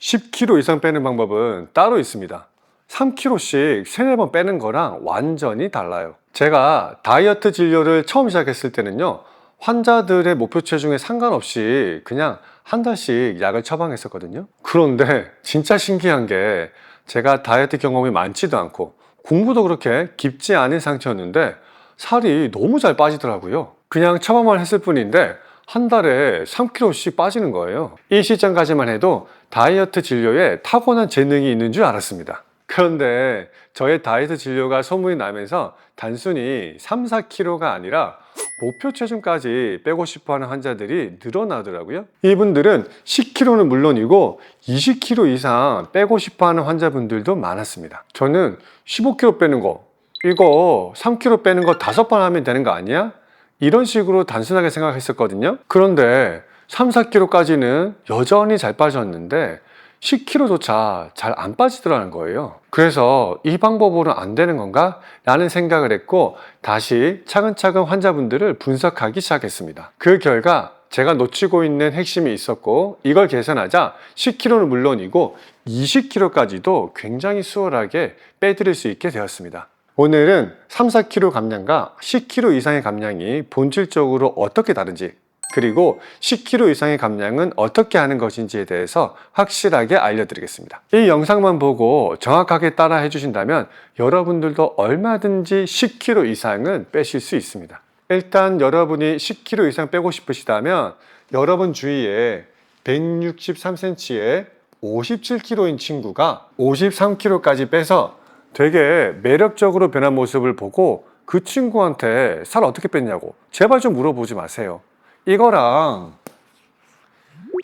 10kg 이상 빼는 방법은 따로 있습니다. 3kg씩 3, 4번 빼는 거랑 완전히 달라요. 제가 다이어트 진료를 처음 시작했을 때는요, 환자들의 목표 체중에 상관없이 그냥 한 달씩 약을 처방했었거든요. 그런데 진짜 신기한 게 제가 다이어트 경험이 많지도 않고 공부도 그렇게 깊지 않은 상태였는데 살이 너무 잘 빠지더라고요. 그냥 처방만 했을 뿐인데 한 달에 3kg씩 빠지는 거예요. 이 시점까지만 해도 다이어트 진료에 타고난 재능이 있는 줄 알았습니다. 그런데 저의 다이어트 진료가 소문이 나면서 단순히 3, 4kg가 아니라 목표 체중까지 빼고 싶어 하는 환자들이 늘어나더라고요. 이분들은 10kg는 물론이고 20kg 이상 빼고 싶어 하는 환자분들도 많았습니다. 저는 15kg 빼는 거, 이거 3kg 빼는 거 다섯 번 하면 되는 거 아니야? 이런 식으로 단순하게 생각했었거든요. 그런데 3, 4kg까지는 여전히 잘 빠졌는데 10kg조차 잘 안 빠지더라는 거예요. 그래서 이 방법으로는 안 되는 건가? 라는 생각을 했고 다시 차근차근 환자분들을 분석하기 시작했습니다. 그 결과 제가 놓치고 있는 핵심이 있었고 이걸 개선하자 10kg는 물론이고 20kg까지도 굉장히 수월하게 빼드릴 수 있게 되었습니다. 오늘은 3, 4kg 감량과 10kg 이상의 감량이 본질적으로 어떻게 다른지 그리고 10kg 이상의 감량은 어떻게 하는 것인지에 대해서 확실하게 알려드리겠습니다. 이 영상만 보고 정확하게 따라 해주신다면 여러분들도 얼마든지 10kg 이상은 빼실 수 있습니다. 일단 여러분이 10kg 이상 빼고 싶으시다면 여러분 주위에 163cm에 57kg인 친구가 53kg까지 빼서 되게 매력적으로 변한 모습을 보고 그 친구한테 살 어떻게 뺐냐고 제발 좀 물어보지 마세요. 이거랑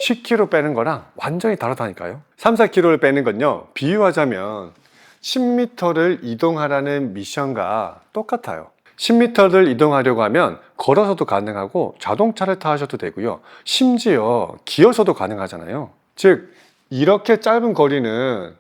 10kg 빼는 거랑 완전히 다르다니까요. 3, 4kg를 빼는 건요. 비유하자면 10m를 이동하라는 미션과 똑같아요. 10m를 이동하려고 하면 걸어서도 가능하고 자동차를 타셔도 되고요. 심지어 기어서도 가능하잖아요. 즉 이렇게 짧은 거리는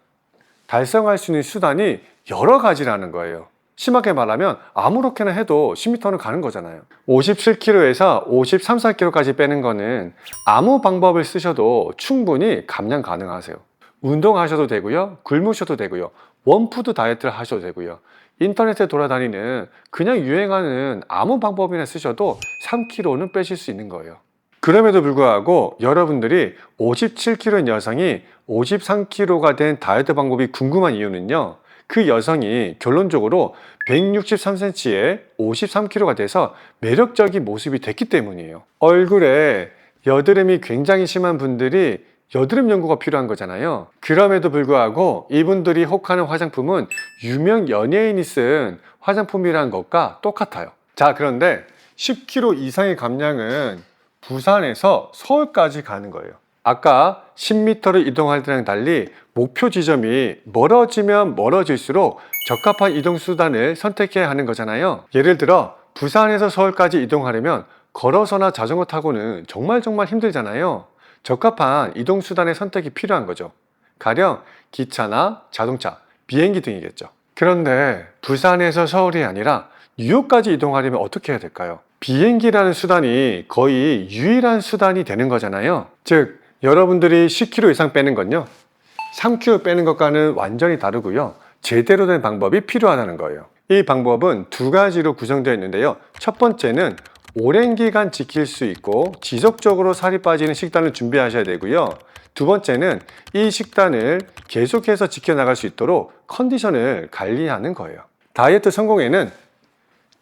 달성할 수 있는 수단이 여러 가지라는 거예요. 심하게 말하면 아무렇게나 해도 10m는 가는 거잖아요. 57kg에서 53, 4kg까지 빼는 거는 아무 방법을 쓰셔도 충분히 감량 가능하세요. 운동하셔도 되고요. 굶으셔도 되고요. 원푸드 다이어트를 하셔도 되고요. 인터넷에 돌아다니는 그냥 유행하는 아무 방법이나 쓰셔도 3kg는 빼실 수 있는 거예요. 그럼에도 불구하고 여러분들이 57kg인 여성이 53kg가 된 다이어트 방법이 궁금한 이유는요. 그 여성이 결론적으로 163cm에 53kg가 돼서 매력적인 모습이 됐기 때문이에요. 얼굴에 여드름이 굉장히 심한 분들이 여드름 연구가 필요한 거잖아요. 그럼에도 불구하고 이분들이 혹하는 화장품은 유명 연예인이 쓴 화장품이라는 것과 똑같아요. 자, 그런데 10kg 이상의 감량은 부산에서 서울까지 가는 거예요. 아까 10m를 이동할 때랑 달리 목표 지점이 멀어지면 멀어질수록 적합한 이동 수단을 선택해야 하는 거잖아요. 예를 들어 부산에서 서울까지 이동하려면 걸어서나 자전거 타고는 정말 정말 힘들잖아요. 적합한 이동 수단의 선택이 필요한 거죠. 가령 기차나 자동차, 비행기 등이겠죠. 그런데 부산에서 서울이 아니라 뉴욕까지 이동하려면 어떻게 해야 될까요? 비행기라는 수단이 거의 유일한 수단이 되는 거잖아요. 즉, 여러분들이 10kg 이상 빼는 건요. 3kg 빼는 것과는 완전히 다르고요. 제대로 된 방법이 필요하다는 거예요. 이 방법은 두 가지로 구성되어 있는데요. 첫 번째는 오랜 기간 지킬 수 있고 지속적으로 살이 빠지는 식단을 준비하셔야 되고요. 두 번째는 이 식단을 계속해서 지켜나갈 수 있도록 컨디션을 관리하는 거예요. 다이어트 성공에는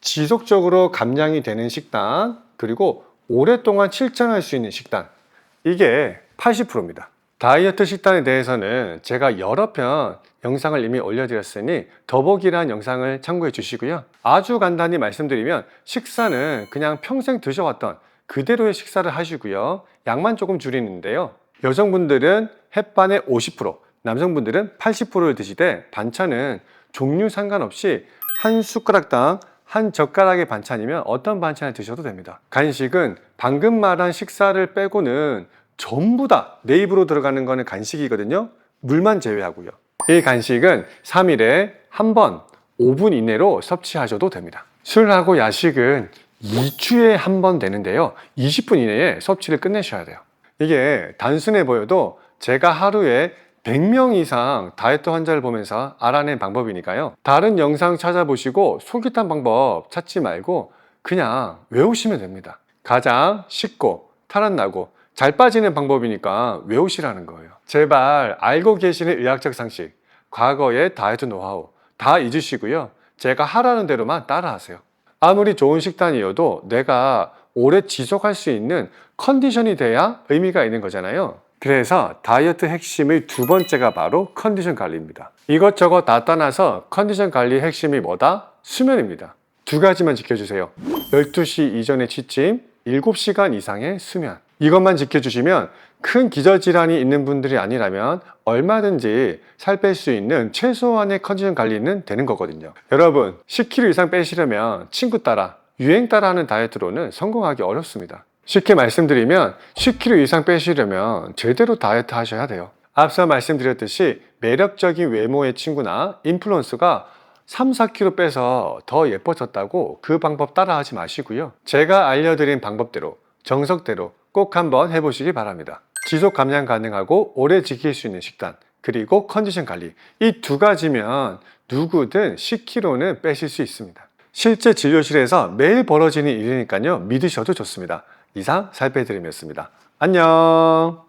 지속적으로 감량이 되는 식단, 그리고 오랫동안 실천할 수 있는 식단. 이게 80%입니다. 다이어트 식단에 대해서는 제가 여러 편 영상을 이미 올려드렸으니 더보기란 영상을 참고해 주시고요. 아주 간단히 말씀드리면 식사는 그냥 평생 드셔왔던 그대로의 식사를 하시고요. 양만 조금 줄이는데요. 여성분들은 햇반의 50%, 남성분들은 80%를 드시되 반찬은 종류 상관없이 한 숟가락당 한 젓가락의 반찬이면 어떤 반찬을 드셔도 됩니다. 간식은 방금 말한 식사를 빼고는 전부 다 내 입으로 들어가는 거는 간식이거든요. 물만 제외하고요. 이 간식은 3일에 한 번 5분 이내로 섭취하셔도 됩니다. 술하고 야식은 2주에 한 번 되는데요. 20분 이내에 섭취를 끝내셔야 돼요. 이게 단순해 보여도 제가 하루에 100명 이상 다이어트 환자를 보면서 알아낸 방법이니까요. 다른 영상 찾아보시고 탄 방법 찾지 말고 그냥 외우시면 됩니다. 가장 쉽고 탈안 나고 잘 빠지는 방법이니까 외우시라는 거예요. 제발 알고 계시는 의학적 상식, 과거의 다이어트 노하우 다 잊으시고요. 제가 하라는 대로만 따라하세요. 아무리 좋은 식단이어도 내가 오래 지속할 수 있는 컨디션이 돼야 의미가 있는 거잖아요. 그래서 다이어트 핵심의 두 번째가 바로 컨디션 관리입니다. 이것저것 다 떠나서 컨디션 관리의 핵심이 뭐다? 수면입니다. 두 가지만 지켜주세요. 12시 이전의 취침, 7시간 이상의 수면. 이것만 지켜주시면 큰 기저질환이 있는 분들이 아니라면 얼마든지 살 뺄 수 있는 최소한의 컨디션 관리는 되는 거거든요. 여러분, 10kg 이상 빼시려면 친구 따라, 유행 따라 하는 다이어트로는 성공하기 어렵습니다. 쉽게 말씀드리면 10kg 이상 빼시려면 제대로 다이어트 하셔야 돼요. 앞서 말씀드렸듯이 매력적인 외모의 친구나 인플루언서가 3, 4kg 빼서 더 예뻐졌다고 그 방법 따라하지 마시고요. 제가 알려드린 방법대로 정석대로 꼭 한번 해보시기 바랍니다. 지속 감량 가능하고 오래 지킬 수 있는 식단 그리고 컨디션 관리 이 두 가지면 누구든 10kg는 빼실 수 있습니다. 실제 진료실에서 매일 벌어지는 일이니까요. 믿으셔도 좋습니다. 이상 살 빼드림이었습니다. 안녕.